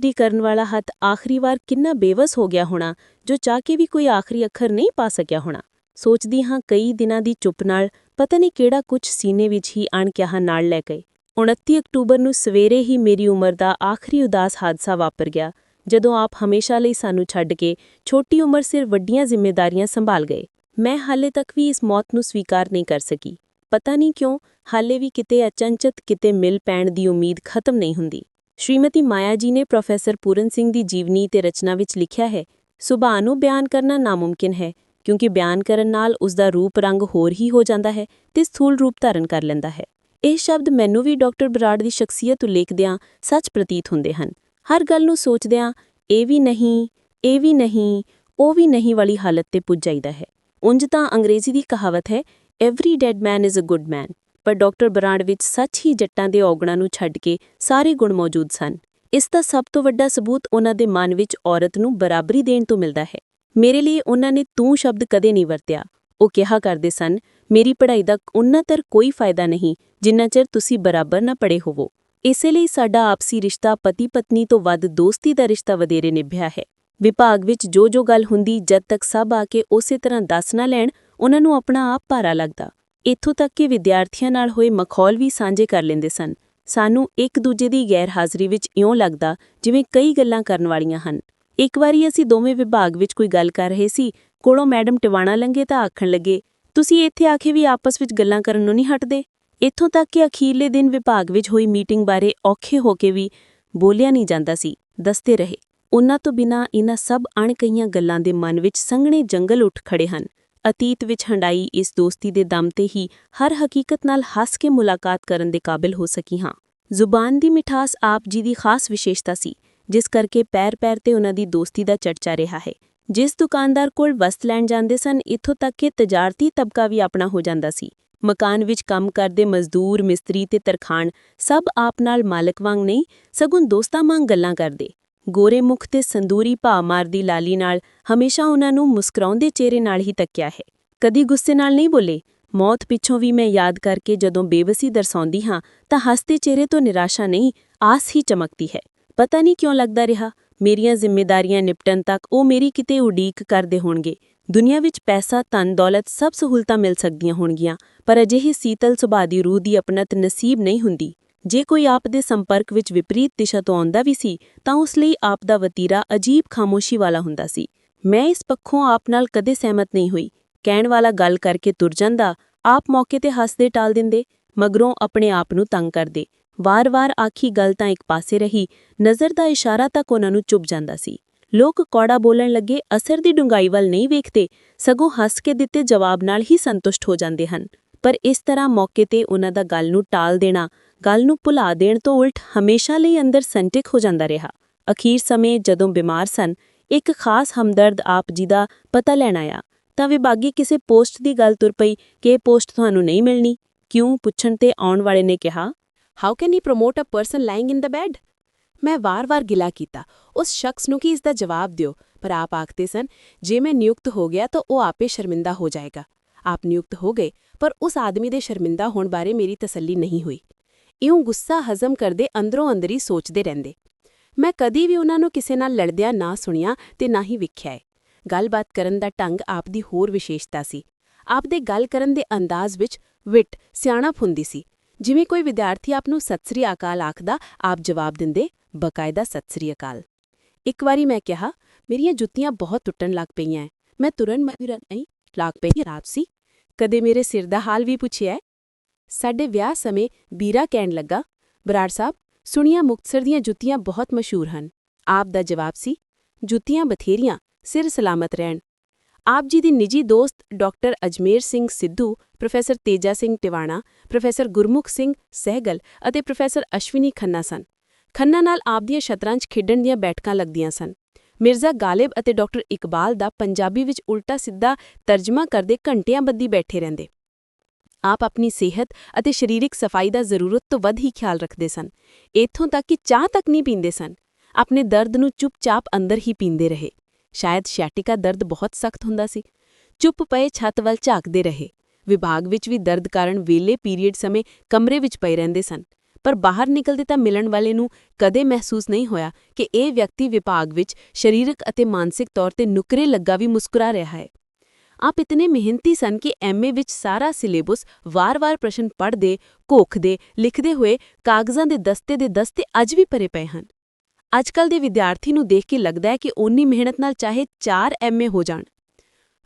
ਡੀ ਕਰਨ ਵਾਲਾ ਹੱਥ ਆਖਰੀ ਵਾਰ ਕਿੰਨਾ ਬੇਵਸ ਹੋ ਗਿਆ ਹੋਣਾ, ਜੋ ਚਾਹ ਕੇ ਵੀ ਕੋਈ ਆਖਰੀ ਅੱਖਰ ਨਹੀਂ ਪਾ ਸਕਿਆ ਹੋਣਾ। ਸੋਚਦੀ ਹਾਂ ਕਈ ਦਿਨਾਂ ਦੀ ਚੁੱਪ ਨਾਲ ਪਤਾ ਨਹੀਂ ਕਿਹੜਾ ਕੁਝ ਸੀਨੇ ਵਿੱਚ ਹੀ ਅਣਕਿਆਹ ਨਾਲ ਲੈ ਗਏ। 29 ਅਕਤੂਬਰ ਨੂੰ ਸਵੇਰੇ ਹੀ ਮੇਰੀ ਉਮਰ ਦਾ ਆਖਰੀ ਉਦਾਸ ਹਾਦਸਾ ਵਾਪਰ ਗਿਆ, ਜਦੋਂ ਆਪ ਹਮੇਸ਼ਾ ਲਈ ਸਾਨੂੰ ਛੱਡ ਕੇ ਛੋਟੀ ਉਮਰ ਸਿਰ ਵੱਡੀਆਂ ਜ਼ਿੰਮੇਵਾਰੀਆਂ ਸੰਭਾਲ ਗਏ। ਮੈਂ ਹਾਲੇ ਤੱਕ ਵੀ ਇਸ ਮੌਤ ਨੂੰ ਸਵੀਕਾਰ ਨਹੀਂ ਕਰ ਸਕੀ। ਪਤਾ ਨਹੀਂ ਕਿਉਂ, ਹਾਲੇ ਵੀ ਕਿਤੇ ਅਚੰਚਤ ਕਿਤੇ ਮਿਲ ਪੈਣ ਦੀ ਉਮੀਦ ਖਤਮ ਨਹੀਂ ਹੁੰਦੀ। ਸ਼੍ਰੀਮਤੀ ਮਾਇਆ ਜੀ ਨੇ ਪ੍ਰੋਫੈਸਰ ਪੂਰਨ ਸਿੰਘ ਦੀ ਜੀਵਨੀ ਤੇ ਰਚਨਾ ਵਿੱਚ ਲਿਖਿਆ ਹੈ, ਸੁਭਾਅ ਨੂੰ ਬਿਆਨ ਕਰਨਾ ਨਾਮੁਮਕਿਨ ਹੈ। ਕਿਉਂਕਿ ਬਿਆਨ ਕਰਨ ਨਾਲ ਉਸ ਦਾ ਰੂਪ ਰੰਗ ਹੋਰ ਹੀ ਹੋ ਜਾਂਦਾ ਹੈ ਤੇ ਸਥੂਲ ਰੂਪ ਧਾਰਨ ਕਰ ਲੈਂਦਾ ਹੈ। ਇਹ ਸ਼ਬਦ ਮੈਨੂੰ ਵੀ ਡਾਕਟਰ ਬਰਾੜ ਦੀ ਸ਼ਖਸੀਅਤ ਉਲੇਖਦਿਆਂ ਸੱਚ ਪ੍ਰਤੀਤ ਹੁੰਦੇ ਹਨ। ਹਰ ਗੱਲ ਨੂੰ ਸੋਚਦਿਆਂ ਇਹ ਵੀ ਨਹੀਂ, ਇਹ ਵੀ ਨਹੀਂ, ਉਹ ਵੀ ਨਹੀਂ ਵਾਲੀ ਹਾਲਤ ਤੇ ਪੁੱਜ ਜਾਈਦਾ ਹੈ। ਉਂਝ ਤਾਂ ਅੰਗਰੇਜ਼ੀ ਦੀ ਕਹਾਵਤ ਹੈ every dead man is a good man ਪਰ ਡਾਕਟਰ ਬਰਾੜ ਵਿੱਚ ਸੱਚ ਹੀ ਜੱਟਾਂ ਦੇ ਔਗਣਾਂ ਨੂੰ ਛੱਡ ਕੇ ਸਾਰੇ ਗੁਣ ਮੌਜੂਦ ਸਨ। ਇਸ ਦਾ ਸਭ ਤੋਂ ਵੱਡਾ ਸਬੂਤ ਉਹਨਾਂ ਦੇ ਮਨ ਵਿੱਚ ਔਰਤ ਨੂੰ ਬਰਾਬਰੀ ਦੇਣ ਤੋਂ ਮਿਲਦਾ ਹੈ। ਮੇਰੇ ਲਈ ਉਹਨਾਂ ਨੇ ਤੂੰ ਸ਼ਬਦ ਕਦੇ ਨਹੀਂ ਵਰਤਿਆ। ਉਹ ਕਿਹਾ ਕਰਦੇ ਸਨ, ਮੇਰੀ ਪੜ੍ਹਾਈ ਦਾ ਉਨਾ ਤਰ ਕੋਈ ਫਾਇਦਾ ਨਹੀਂ, ਜਿੰਨਾ ਚਿਰ ਤੁਸੀਂ ਬਰਾਬਰ ਨਾ ਪੜੇ ਹੋਵੋ। ਇਸੇ ਲਈ ਸਾਡਾ ਆਪਸੀ ਰਿਸ਼ਤਾ ਪਤੀ ਪਤਨੀ ਤੋਂ ਵੱਧ ਦੋਸਤੀ ਦਾ ਰਿਸ਼ਤਾ ਵਧੇਰੇ ਨਿਭਿਆ ਹੈ। ਵਿਭਾਗ ਵਿੱਚ ਜੋ ਜੋ ਗੱਲ ਹੁੰਦੀ, ਜਦ ਤੱਕ ਸਭ ਆ ਕੇ ਉਸੇ ਤਰ੍ਹਾਂ ਦੱਸ ਨਾ ਲੈਣ ਉਹਨਾਂ ਨੂੰ ਆਪਣਾ ਆਪ ਭਾਰਾ ਲੱਗਦਾ। ਇੱਥੋਂ ਤੱਕ ਕਿ ਵਿਦਿਆਰਥੀਆਂ ਨਾਲ ਹੋਏ ਮਖੌਲ ਵੀ ਸਾਂਝੇ ਕਰ ਲੈਂਦੇ ਸਨ। ਸਾਨੂੰ ਇੱਕ ਦੂਜੇ ਦੀ ਗੈਰ ਹਾਜ਼ਰੀ ਵਿੱਚ ਇਉਂ ਲੱਗਦਾ, ਜਿਵੇਂ ਕਈ ਗੱਲਾਂ ਕਰਨ ਵਾਲੀਆਂ ਹਨ। ਇੱਕ ਵਾਰੀ ਅਸੀਂ ਦੋਵੇਂ ਵਿਭਾਗ ਵਿੱਚ ਕੋਈ ਗੱਲ ਕਰ ਰਹੇ ਸੀ, ਕੋਲੋਂ ਮੈਡਮ ਟਿਵਾਣਾ ਲੰਗੇ ਤਾਂ ਆਖਣ ਲੱਗੇ, ਤੁਸੀਂ ਇੱਥੇ ਆ ਕੇ ਵੀ ਆਪਸ ਵਿੱਚ ਗੱਲਾਂ ਕਰਨ ਨੂੰ ਨਹੀਂ ਹਟਦੇ? ਇੱਥੋਂ ਤੱਕ ਕਿ ਅਖੀਰਲੇ ਦਿਨ ਵਿਭਾਗ ਵਿੱਚ ਹੋਈ ਮੀਟਿੰਗ ਬਾਰੇ ਔਖੇ ਹੋ ਕੇ ਵੀ ਬੋਲਿਆ ਨਹੀਂ ਜਾਂਦਾ ਸੀ, ਦੱਸਦੇ ਰਹੇ। ਉਹਨਾਂ ਤੋਂ ਬਿਨਾ ਇਹਨਾਂ ਸਭ ਅਣਕਈਆਂ ਗੱਲਾਂ ਦੇ ਮਨ ਵਿੱਚ ਸੰਘਣੇ ਜੰਗਲ ਉੱਠ ਖੜੇ ਹਨ। ਅਤੀਤ ਵਿੱਚ ਹੰਡਾਈ ਇਸ ਦੋਸਤੀ ਦੇ ਦਮ ਤੇ ਹੀ ਹਰ ਹਕੀਕਤ ਨਾਲ ਹੱਸ ਕੇ ਮੁਲਾਕਾਤ ਕਰਨ ਦੇ ਕਾਬਿਲ ਹੋ ਸਕੀ ਹਾਂ। ਜ਼ੁਬਾਨ ਦੀ ਮਿਠਾਸ ਆਪ ਜੀ ਦੀ ਖਾਸ ਵਿਸ਼ੇਸ਼ਤਾ ਸੀ। ਜਿਸ ਕਰਕੇ ਪੈਰ-ਪੈਰ ਤੇ ਉਹਨਾਂ ਦੀ ਦੋਸਤੀ ਦਾ ਚਰਚਾ ਰਿਹਾ ਹੈ। ਜਿਸ ਦੁਕਾਨਦਾਰ ਕੋਲ ਵਸਤ ਲੈਣ ਜਾਂਦੇ ਸਨ, ਇੱਥੋਂ ਤੱਕ ਕਿ ਤਜਾਰਤੀ ਤਬਕਾ ਵੀ ਆਪਣਾ ਹੋ ਜਾਂਦਾ ਸੀ। ਮਕਾਨ ਵਿੱਚ ਕੰਮ ਕਰਦੇ ਮਜ਼ਦੂਰ, ਮਿਸਤਰੀ ਤੇ ਤਰਖਾਨ ਸਭ ਆਪ ਨਾਲ ਮਾਲਕ ਵਾਂਗ ਨਹੀਂ, ਸਗੋਂ ਦੋਸਤਾਂ ਵਾਂਗ ਗੱਲਾਂ ਕਰਦੇ। ਗੋਰੇ ਮੁਖ ਤੇ ਸੰਦੂਰੀ ਭਾ ਮਾਰਦੀ ਲਾਲੀ ਨਾਲ ਹਮੇਸ਼ਾ ਉਹਨਾਂ ਨੂੰ ਮੁਸਕਰਾਉਂਦੇ ਚਿਹਰੇ ਨਾਲ ਹੀ ਤੱਕਿਆ ਹੈ। ਕਦੀ ਗੁੱਸੇ ਨਾਲ ਨਹੀਂ ਬੋਲੇ, ਮੌਤ ਪਿੱਛੋਂ ਵੀ ਮੈਂ ਯਾਦ ਕਰਕੇ ਜਦੋਂ ਬੇਵਸੀ ਦਰਸਾਉਂਦੀ ਹਾਂ ਤਾਂ ਹੱਸਦੇ ਚਿਹਰੇ ਤੋਂ ਨਿਰਾਸ਼ਾ ਨਹੀਂ, ਆਸ ਹੀ ਚਮਕਦੀ ਹੈ। ਪਤਾ ਨਹੀਂ ਕਿਉਂ ਲੱਗਦਾ ਰਿਹਾ, ਮੇਰੀਆਂ ਜ਼ਿੰਮੇਵਾਰੀਆਂ ਨਿਪਟਣ ਤੱਕ ਉਹ ਮੇਰੀ ਕਿਤੇ ਉਡੀਕ ਕਰਦੇ ਹੋਣਗੇ। ਦੁਨੀਆ ਵਿੱਚ ਪੈਸਾ, ਧਨ, ਦੌਲਤ ਸਭ ਸਹੂਲਤਾਂ ਮਿਲ ਸਕਦੀਆਂ ਹੋਣਗੀਆਂ, ਪਰ ਅਜਿਹੀ ਸੀਤਲ ਸੁਭਾਅ ਦੀ ਰੂਹ ਦੀ ਅਪਣਤ ਨਸੀਬ ਨਹੀਂ ਹੁੰਦੀ। ਜੇ ਕੋਈ ਆਪ ਦੇ ਸੰਪਰਕ ਵਿੱਚ ਵਿਪਰੀਤ ਦਿਸ਼ਾ ਤੋਂ ਆਉਂਦਾ ਵੀ ਸੀ, ਤਾਂ ਉਸ ਲਈ ਆਪ ਦਾ ਵਤੀਰਾ ਅਜੀਬ ਖਾਮੋਸ਼ੀ ਵਾਲਾ ਹੁੰਦਾ ਸੀ। ਮੈਂ ਇਸ ਪੱਖੋਂ ਆਪ ਨਾਲ ਕਦੇ ਸਹਿਮਤ ਨਹੀਂ ਹੋਈ। ਕਹਿਣ ਵਾਲਾ ਗੱਲ ਕਰਕੇ ਤੁਰ ਜਾਂਦਾ, ਆਪ ਮੌਕੇ ਤੇ ਹੱਸਦੇ ਟਾਲ ਦਿੰਦੇ, ਮਗਰੋਂ ਆਪਣੇ ਆਪ ਨੂੰ ਤੰਗ ਕਰਦੇ। ਵਾਰ-ਵਾਰ ਆਖੀ ਗੱਲ ਤਾਂ ਇੱਕ ਪਾਸੇ ਰਹੀ, ਨਜ਼ਰ ਦਾ ਇਸ਼ਾਰਾ ਤੱਕ ਉਹਨਾਂ ਨੂੰ ਚੁੱਪ ਜਾਂਦਾ ਸੀ। ਲੋਕ ਕੌੜਾ ਬੋਲਣ ਲੱਗੇ, ਅਸਰ ਦੀ ਡੂੰਘਾਈ ਵੱਲ ਨਹੀਂ ਵੇਖਦੇ, ਸਗੋਂ ਹੱਸ ਕੇ ਦਿੱਤੇ ਜਵਾਬ ਨਾਲ ਹੀ ਸੰਤੁਸ਼ਟ ਹੋ ਜਾਂਦੇ ਹਨ। ਪਰ ਇਸ ਤਰ੍ਹਾਂ ਮੌਕੇ ਤੇ ਉਹਨਾਂ ਦਾ ਗੱਲ ਨੂੰ ਟਾਲ ਦੇਣਾ, ਗੱਲ ਨੂੰ ਭੁਲਾ ਦੇਣ ਤੋਂ ਉਲਟ ਹਮੇਸ਼ਾ ਲਈ ਅੰਦਰ ਸੰਟਿਕ ਹੋ ਜਾਂਦਾ ਰਿਹਾ। ਅਖੀਰ ਸਮੇਂ ਜਦੋਂ ਬਿਮਾਰ ਸਨ, ਇੱਕ ਖਾਸ ਹਮਦਰਦ ਆਪ ਜੀ ਦਾ ਪਤਾ ਲੈਣ ਆਇਆ। ਤਾਂ ਵਿਭਾਗੀ ਕਿਸੇ ਪੋਸਟ ਦੀ ਗੱਲ ਤੁਰ ਪਈ ਕਿ ਇਹ ਪੋਸਟ ਤੁਹਾਨੂੰ ਨਹੀਂ ਮਿਲਣੀ? ਕਿਉਂ ਪੁੱਛਣ ਤੇ ਆਉਣ ਵਾਲੇ ਨੇ ਕਿਹਾ? How can he promote a person lying in the bed ਮੈਂ ਵਾਰ-ਵਾਰ ਗਿਲਾ ਕੀਤਾ। ਉਸ ਸ਼ਖਸ ਨੂੰ ਕਿ ਇਸ ਦਾ ਜਵਾਬ ਦਿਓ? ਪਰ ਆਪ ਆਖਦੇ ਸਨ, ਜੇ ਮੈਂ ਨਿਯੁਕਤ ਹੋ ਗਿਆ ਤਾਂ ਉਹ ਆਪੇ ਸ਼ਰਮਿੰਦਾ ਹੋ ਜਾਏਗਾ। ਆਪ ਨਿਯੁਕਤ ਹੋ ਗਏ, ਪਰ ਉਸ ਆਦਮੀ ਦੇ ਸ਼ਰਮਿੰਦਾ ਹੋਣ ਬਾਰੇ ਮੇਰੀ ਤਸੱਲੀ ਨਹੀਂ ਹੋਈ। ਇਉਂ ਗੁੱਸਾ ਹਜ਼ਮ ਕਰਦੇ ਅੰਦਰੋਂ ਅੰਦਰੀ ਸੋਚਦੇ ਰਹਿੰਦੇ। ਮੈਂ ਕਦੀ ਵੀ ਉਹਨਾਂ ਨੂੰ ਕਿਸੇ ਨਾਲ ਲੜਦਿਆਂ ਨਾ ਸੁਣਿਆ ਤੇ ਨਾ ਹੀ ਵੇਖਿਆ ਹੈ ਗੱਲਬਾਤ ਕਰਨ ਦਾ ਢੰਗ ਆਪ ਦੀ ਹੋਰ ਵਿਸ਼ੇਸ਼ਤਾ ਸੀ। ਆਪ ਦੇ ਗੱਲ ਕਰਨ ਦੇ ਅੰਦਾਜ਼ ਵਿੱਚ ਵਿਟ, ਸਿਆਣਪ ਹੁੰਦੀ ਸੀ। ਜਿਵੇਂ ਕੋਈ ਵਿਦਿਆਰਥੀ ਆਪ ਨੂੰ ਸਤਿ ਸ੍ਰੀ ਅਕਾਲ ਆਖਦਾ, ਆਪ ਜਵਾਬ ਦਿੰਦੇ, ਬਕਾਇਦਾ ਸਤਿ ਸ੍ਰੀ ਅਕਾਲ। ਇੱਕ ਵਾਰੀ ਮੈਂ ਕਿਹਾ, ਮੇਰੀਆਂ ਜੁੱਤੀਆਂ ਬਹੁਤ ਟੁੱਟਣ ਲੱਗ ਪਈਆਂ ਮੈਂ ਤੁਰਨ ਮਹਿਰਾ ਨਹੀਂ, ਲੱਗ ਪਈ ਰਾਤ ਸੀ। ਕਦੇ ਮੇਰੇ ਸਿਰ ਦਾ ਹਾਲ ਵੀ ਪੁੱਛਿਆ ਸਾਡੇ ਵਿਆਹ ਸਮੇਂ ਬੀਰਾ ਕਹਿਣ ਲੱਗਾ, ਬਰਾੜ ਸਾਹਿਬ, ਸੁਣੀਆਂ ਮੁਕਤਸਰ ਦੀਆਂ ਜੁੱਤੀਆਂ ਬਹੁਤ ਮਸ਼ਹੂਰ ਹਨ। ਆਪ ਦਾ ਜਵਾਬ ਸੀ, ਜੁੱਤੀਆਂ ਬਥੇਰੀਆਂ, ਸਿਰ ਸਲਾਮਤ ਰਹਿਣ ਆਪ ਜੀ ਦੇ ਨਿੱਜੀ ਦੋਸਤ doctor Ajmer Singh Sidhu, professor Teja Singh Tiwana, professor Gurmukh Singh Sehgal ਅਤੇ ਪ੍ਰੋਫੈਸਰ ਅਸ਼ਵਿਨੀ ਖੰਨਾ ਸਨ। ਖੰਨਾ ਨਾਲ ਆਪ ਦੀਆਂ ਸ਼ਤਰੰਜ ਖੇਡਣ ਦੀਆਂ ਬੈਠਕਾਂ ਲੱਗਦੀਆਂ ਸਨ। ਮਿਰਜ਼ਾ ਗਾਲਿਬ ਅਤੇ ਡਾਕਟਰ ਇਕਬਾਲ ਦਾ ਪੰਜਾਬੀ ਵਿੱਚ ਉਲਟਾ ਸਿੱਧਾ ਤਰਜਮਾ ਕਰਦੇ ਘੰਟਿਆਂ ਬੱਧੀ ਬੈਠੇ ਰਹਿੰਦੇ। ਆਪ ਆਪਣੀ ਸਿਹਤ ਅਤੇ ਸਰੀਰਕ ਸਫ਼ਾਈ ਦਾ ਜ਼ਰੂਰਤ ਤੋਂ ਵੱਧ ਹੀ ਖਿਆਲ ਰੱਖਦੇ ਸਨ। ਇੱਥੋਂ ਤੱਕ ਕਿ ਚਾਹ ਤੱਕ ਨਹੀਂ ਪੀਂਦੇ ਸਨ। ਆਪਣੇ ਦਰਦ ਨੂੰ ਚੁੱਪਚਾਪ ਅੰਦਰ ਹੀ ਪੀਂਦੇ ਰਹੇ। ਸ਼ਾਇਦ ਸ਼ੈਟਿਕਾ ਦਰਦ ਬਹੁਤ ਸਖਤ ਹੁੰਦਾ ਸੀ। ਚੁੱਪ ਪਏ ਛੱਤ ਵੱਲ ਝਾਕਦੇ ਰਹੇ। ਵਿਭਾਗ ਵਿੱਚ ਵੀ ਦਰਦ ਕਾਰਨ ਵੇਲੇ ਪੀਰੀਅਡ ਸਮੇਂ ਕਮਰੇ ਵਿੱਚ ਪਏ ਰਹਿੰਦੇ ਸਨ। ਪਰ ਬਾਹਰ ਨਿਕਲਦੇ ਤਾਂ ਮਿਲਣ ਵਾਲੇ ਨੂੰ ਕਦੇ ਮਹਿਸੂਸ ਨਹੀਂ ਹੋਇਆ ਕਿ ਇਹ ਵਿਅਕਤੀ ਵਿਭਾਗ ਵਿੱਚ ਸਰੀਰਕ ਅਤੇ ਮਾਨਸਿਕ ਤੌਰ ਤੇ ਨੁਕਰੇ ਲੱਗਾ ਵੀ ਮੁਸਕਰਾ ਰਿਹਾ ਹੈ। ਆਪ ਇਤਨੇ ਮਿਹਨਤੀ ਸਨ ਕਿ ਐਮਏ ਵਿੱਚ ਸਾਰਾ ਸਿਲੇਬਸ ਵਾਰ-ਵਾਰ ਪ੍ਰਸ਼ਨ ਪੜ੍ਹਦੇ, ਘੋਖਦੇ, ਲਿਖਦੇ ਹੋਏ ਕਾਗਜ਼ਾਂ ਦੇ ਦਸਤੇ ਦੇ ਦਸਤੇ ਅੱਜ ਵੀ ਭਰੇ ਪਏ ਹਨ। ਅੱਜਕੱਲ ਦੇ ਵਿਦਿਆਰਥੀ ਨੂੰ ਦੇਖ ਕੇ ਲੱਗਦਾ ਹੈ ਕਿ ਓਨੀ ਮਿਹਨਤ ਨਾਲ ਚਾਹੇ 4 ਐਮਏ ਹੋ ਜਾਣ।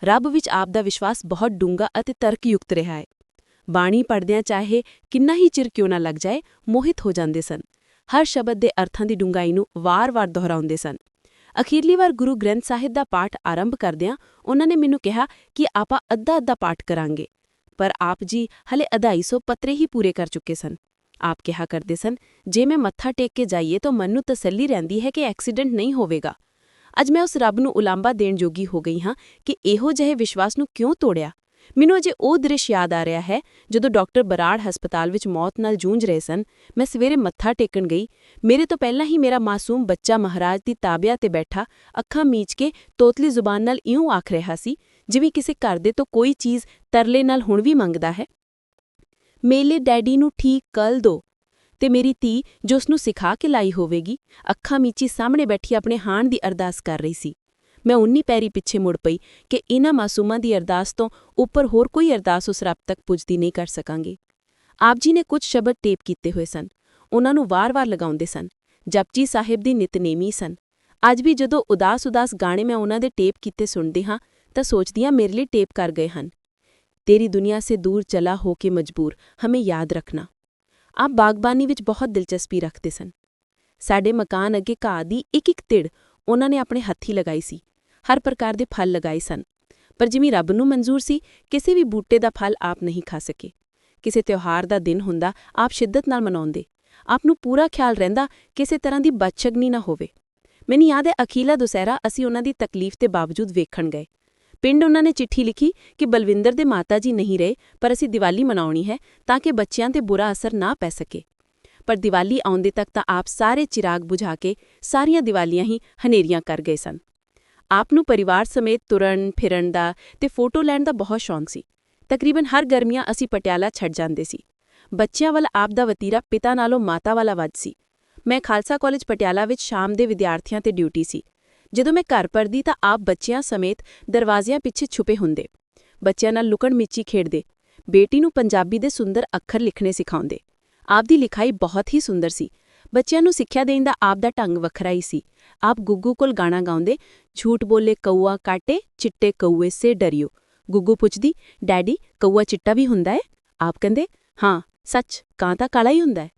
ਰੱਬ ਵਿੱਚ ਆਪ ਦਾ ਵਿਸ਼ਵਾਸ ਬਹੁਤ ਡੂੰਘਾ ਅਤੇ ਤਰਕਯੁਕਤ ਰਿਹਾ ਹੈ। ਬਾਣੀ ਪੜ੍ਹਦਿਆਂ ਚਾਹੇ ਕਿੰਨਾ ਹੀ ਚਿਰ ਕਿਉਂ ਨਾ ਲੱਗ ਜਾਏ, ਮੋਹਿਤ ਹੋ ਜਾਂਦੇ ਸਨ। ਹਰ ਸ਼ਬਦ ਦੇ ਅਰਥਾਂ ਦੀ ਡੂੰਘਾਈ ਨੂੰ ਵਾਰ-ਵਾਰ ਦੁਹਰਾਉਂਦੇ ਸਨ। ਅਖੀਰਲੀ ਵਾਰ ਗੁਰੂ ਗ੍ਰੰਥ ਸਾਹਿਬ ਦਾ ਪਾਠ ਆਰੰਭ ਕਰਦਿਆਂ ਉਹਨਾਂ ਨੇ ਮੈਨੂੰ ਕਿਹਾ ਕਿ ਆਪਾਂ ਅੱਧਾ-ਅੱਧਾ ਪਾਠ ਕਰਾਂਗੇ। ਪਰ ਆਪ ਜੀ ਹਲੇ ਅਧਾਈ ਸੌ ਪੱਤਰੇ ਹੀ ਪੂਰੇ ਕਰ ਚੁੱਕੇ ਸਨ। ਆਪ ਕਿਹਾ ਕਰਦੇ ਸਨ, ਜੇ ਮੈਂ ਮੱਥਾ ਟੇਕ ਕੇ ਜਾਈਏ ਤਾਂ ਮਨ ਨੂੰ ਤਸੱਲੀ ਰਹਿੰਦੀ ਹੈ ਕਿ ਐਕਸੀਡੈਂਟ ਨਹੀਂ ਹੋਵੇਗਾ। ਅੱਜ ਮੈਂ ਉਸ ਰੱਬ ਨੂੰ ਉਲਾਂਬਾ ਦੇਣ ਜੋਗੀ ਹੋ ਗਈ ਹਾਂ ਕਿ ਇਹੋ ਜਿਹੇ ਵਿਸ਼ਵਾਸ ਨੂੰ ਕਿਉਂ ਤੋੜਿਆ? ਮੈਨੂੰ ਅਜੇ ਉਹ ਦ੍ਰਿਸ਼ ਯਾਦ ਆ ਰਿਹਾ ਹੈ ਜਦੋਂ ਡਾਕਟਰ ਬਰਾੜ ਹਸਪਤਾਲ ਵਿੱਚ ਮੌਤ ਨਾਲ ਜੂਝ ਰਹੇ ਸਨ। ਮੈਂ ਸਵੇਰੇ ਮੱਥਾ ਟੇਕਣ ਗਈ। ਮੇਰੇ ਤੋਂ ਪਹਿਲਾਂ ਹੀ ਮੇਰਾ ਮਾਸੂਮ ਬੱਚਾ ਮਹਾਰਾਜ ਦੀ ਤਾਬਿਆ ਤੇ ਬੈਠਾ, ਅੱਖਾਂ ਮੀਚ ਕੇ ਤੋਤਲੀ ਜ਼ੁਬਾਨ ਨਾਲ ਇਉਂ ਆਖ ਰਿਹਾ ਸੀ, ਜਿਵੇਂ ਕਿਸੇ ਘਰ ਦੇ ਤੋਂ ਕੋਈ ਚੀਜ਼ ਤਰਲੇ ਨਾਲ ਹੁਣ ਵੀ ਮੰਗਦਾ ਹੈ। ਮੇਲੇ ਡੈਡੀ ਨੂੰ ਠੀਕ ਕੱਲ ਦੋ ਤੇ ਮੇਰੀ ਧੀ, ਜੋ ਉਸ ਨੂੰ ਸਿਖਾ ਕੇ ਲਾਈ ਹੋਵੇਗੀ, ਅੱਖਾਂ ਮੀਚੀ ਸਾਹਮਣੇ ਬੈਠੀ ਆਪਣੇ ਹਾਣ ਦੀ ਅਰਦਾਸ ਕਰ ਰਹੀ ਸੀ। ਮੈਂ ਉਨੀ ਪੈਰੀ ਪਿੱਛੇ ਮੁੜ ਪਈ ਕਿ ਇਹਨਾਂ ਮਾਸੂਮਾਂ ਦੀ ਅਰਦਾਸ ਤੋਂ ਉੱਪਰ ਹੋਰ ਕੋਈ ਅਰਦਾਸ ਉਸ ਰੱਬ ਤੱਕ ਪੁੱਜਦੀ ਨਹੀਂ ਕਰ ਸਕਾਂਗੇ। ਆਪ ਜੀ ਨੇ ਕੁਝ ਸ਼ਬਦ ਟੇਪ ਕੀਤੇ ਹੋਏ ਸਨ। ਉਹਨਾਂ ਨੂੰ ਵਾਰ-ਵਾਰ ਲਗਾਉਂਦੇ ਸਨ। ਜਪਜੀ ਸਾਹਿਬ ਦੀ ਨਿਤਨੇਮੀ ਸਨ। ਅੱਜ ਵੀ ਜਦੋਂ ਉਦਾਸ-ਉਦਾਸ ਗਾਣੇ ਮੈਂ ਉਹਨਾਂ ਦੇ ਟੇਪ ਕੀਤੇ ਸੁਣਦੀ ਹਾਂ, ਤਾਂ ਸੋਚਦੀ ਹਾਂ ਮੇਰੇ ਲਈ ਟੇਪ ਕਰ ਗਏ ਹਨ। तेरी दुनिया से दूर चला हो के मजबूर हमें याद रखना ਆਪ ਬਾਗਬਾਨੀ ਵਿੱਚ ਬਹੁਤ ਦਿਲਚਸਪੀ ਰੱਖਦੇ ਸਨ ਸਾਡੇ ਮਕਾਨ ਅੱਗੇ ਘਾਹ ਦੀ ਇੱਕ ਇੱਕ ਤਿੜ ਉਹਨਾਂ ਨੇ ਆਪਣੇ ਹੱਥੀ ਲਗਾਈ ਸੀ ਹਰ ਪ੍ਰਕਾਰ ਦੇ ਫਲ ਲਗਾਏ ਸਨ ਪਰ ਜਿਵੇਂ ਰੱਬ ਨੂੰ ਮਨਜ਼ੂਰ ਸੀ ਕਿਸੇ ਵੀ ਬੂਟੇ ਦਾ ਫਲ ਆਪ ਨਹੀਂ ਖਾ ਸਕੇ ਕਿਸੇ ਤਿਉਹਾਰ ਦਾ ਦਿਨ ਹੁੰਦਾ ਆਪ ਸ਼ਿੱਦਤ ਨਾਲ ਮਨਾਉਂਦੇ ਆਪ ਨੂੰ ਪੂਰਾ ਖਿਆਲ ਰਹਿੰਦਾ ਕਿਸੇ ਤਰ੍ਹਾਂ ਦੀ ਬਦਸ਼ਗਨੀ ਨਾ ਹੋਵੇ ਮੈਨੂੰ ਯਾਦ ਹੈ ਅਖੀਲਾ ਦੁਸਹਿਰਾ ਅਸੀਂ ਉਹਨਾਂ ਦੀ ਤਕਲੀਫ ਦੇ ਬਾਵਜੂਦ ਵੇਖਣ ਗਏ ਪਿੰਡ ਉਹਨਾਂ ਨੇ ਚਿੱਠੀ ਲਿਖੀ ਕਿ ਬਲਵਿੰਦਰ ਦੇ ਮਾਤਾ ਜੀ ਨਹੀਂ ਰਹੇ, ਪਰ ਅਸੀਂ ਦੀਵਾਲੀ ਮਨਾਉਣੀ ਹੈ ਤਾਂ ਕਿ ਬੱਚਿਆਂ ਤੇ ਬੁਰਾ ਅਸਰ ਨਾ ਪੈ ਸਕੇ। ਪਰ ਦੀਵਾਲੀ ਆਉਂਦੇ ਤੱਕ ਤਾਂ ਆਪ ਸਾਰੇ ਚਿਰਾਗ ਬੁਝਾ ਕੇ ਸਾਰੀਆਂ ਦੀਵਾਲੀਆਂ ਹੀ ਹਨੇਰੀਆਂ ਕਰ ਗਏ ਸਨ। ਆਪ ਨੂੰ ਪਰਿਵਾਰ ਸਮੇਤ ਤੁਰਨ, ਫਿਰਨ ਦਾ ਤੇ ਫੋਟੋ ਲੈਣ ਦਾ ਬਹੁਤ ਸ਼ੌਂਕ ਸੀ। ਤਕਰੀਬਨ ਹਰ ਗਰਮੀਆਂ ਅਸੀਂ ਪਟਿਆਲਾ ਛੱਡ ਜਾਂਦੇ ਸੀ। ਬੱਚਿਆਂ ਵੱਲ ਆਪ ਦਾ ਵਤੀਰਾ ਪਿਤਾ ਨਾਲੋਂ ਮਾਤਾ ਵਾਲਾ ਵੱਧ ਸੀ। ਮੈਂ ਖਾਲਸਾ ਕਾਲਜ ਪਟਿਆਲਾ ਵਿੱਚ ਸ਼ਾਮ ਦੇ ਵਿਦਿਆਰਥੀਆਂ ਤੇ ਡਿਊਟੀ ਸੀ। ਜਦੋਂ ਮੈਂ ਘਰ ਪਰਦੀ ਤਾਂ ਆਪ ਬੱਚਿਆਂ ਸਮੇਤ ਦਰਵਾਜ਼ਿਆਂ ਪਿੱਛੇ ਛੁਪੇ ਹੁੰਦੇ। ਬੱਚਿਆਂ ਨਾਲ ਲੁਕਣ ਮਿੱਚੀ ਖੇਡਦੇ। ਬੇਟੀ ਨੂੰ ਪੰਜਾਬੀ ਦੇ ਸੁੰਦਰ ਅੱਖਰ ਲਿਖਣੇ ਸਿਖਾਉਂਦੇ। ਆਪ ਦੀ ਲਿਖਾਈ ਬਹੁਤ ਹੀ ਸੁੰਦਰ ਸੀ। ਬੱਚਿਆਂ ਨੂੰ ਸਿੱਖਿਆ ਦੇਣ ਦਾ ਆਪ ਦਾ ਢੰਗ ਵੱਖਰਾ ਹੀ ਸੀ। ਆਪ ਗੁੱਗੂ ਕੋਲ ਗਾਣਾ ਗਾਉਂਦੇ, ਝੂਠ ਬੋਲੇ ਕਊਆ ਕਾਟੇ, ਚਿੱਟੇ ਕਊਏ ਸੇ ਡਰਿਓ। ਗੁੱਗੂ ਪੁੱਛਦੀ, ਡੈਡੀ, ਕਊਆ ਚਿੱਟਾ ਵੀ ਹੁੰਦਾ ਹੈ ਆਪ ਕਹਿੰਦੇ, ਹਾਂ, ਸੱਚ, ਕਾਂ ਤਾਂ ਕਾਲਾ ਹੀ ਹੁੰਦਾ ਹੈ